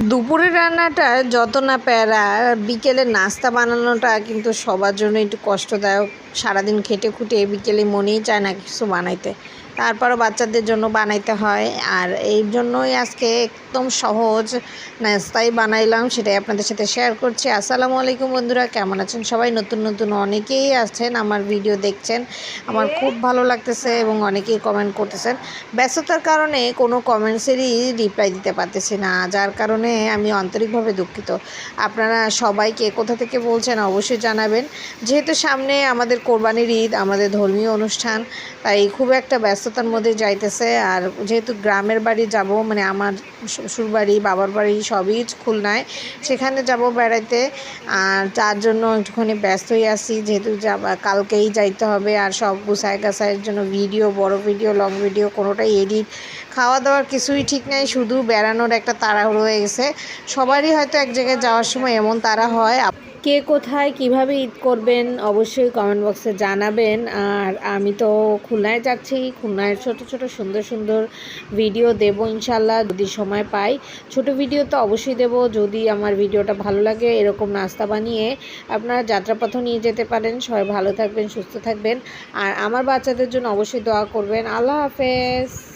দুপুরের রান্নাটা যত না প্যারা, বিকেলে নাস্তা বানানোটা কিন্তু সবার জন্য একটু কষ্টদায়ক। সারাদিন খেটে খুটে বিকেলে মনেই চায় না কিছু বানাইতে। তারপরও বাচ্চাদের জন্য বানাইতে হয়। আর এই জন্যই আজকে একদম সহজ নাস্তাই বানাইলাম সেটাই আপনাদের সাথে শেয়ার করছি। আসসালামু আলাইকুম বন্ধুরা কেমন আছেন সবাই? নতুন নতুন অনেকেই আছেন আমার ভিডিও দেখছেন। আমার খুব ভালো লাগতেছে এবং অনেকেই কমেন্ট করতেছেন। ব্যস্ততার কারণে কোনো কমেন্টসেরই রিপ্লাই দিতে পারতেছি না যার কারণে আমি আন্তরিকভাবে দুঃখিত। আপনারা সবাইকে কোথা থেকে বলছেন অবশ্যই জানাবেন। যেহেতু সামনে আমাদের কোরবানির ঈদ আমাদের ধর্মীয় অনুষ্ঠান তাই খুব একটা ব্যস্ততার মধ্যে যাইতেছে। আর যেহেতু গ্রামের বাড়ি যাব মানে আমার শ্বশুর বাড়ি, বাবার বাড়ি সবই খুলনায়, সেখানে যাব বেড়াইতে। আর তার জন্য একটুখানি ব্যস্তই আছি, যেহেতু যাব, কালকেই যাইতে হবে। আর সব গুছায় গাছায়ের জন্য ভিডিও, বড় ভিডিও, লং ভিডিও, কোনোটাই এডিট খাওয়া দাওয়ার কিছুই ঠিক নাই। শুধু বেড়ানোর একটা তাড়াহুড়ো হয়ে গেছে। সবারই হয়তো এক জায়গায় যাওয়ার সময় এমন তাড়া হয়। কে কোথায় কীভাবে ঈদ করবেন অবশ্যই কমেন্ট বক্সে জানাবেন। আর আমি তো খুলনায় যাচ্ছি, খুলনায় ছোট ছোট, সুন্দর সুন্দর ভিডিও দেব ইনশাল্লাহ যদি সময় পাই। ছোট ভিডিও তো অবশ্যই দেব, যদি আমার ভিডিওটা ভালো লাগে, এরকম নাস্তা বানিয়ে আপনারা যাত্রাপথও নিয়ে যেতে পারেন। সবাই ভালো থাকবেন, সুস্থ থাকবেন। আর আমার বাচ্চাদের জন্য অবশ্যই দোয়া করবেন। আল্লাহ হাফেজ।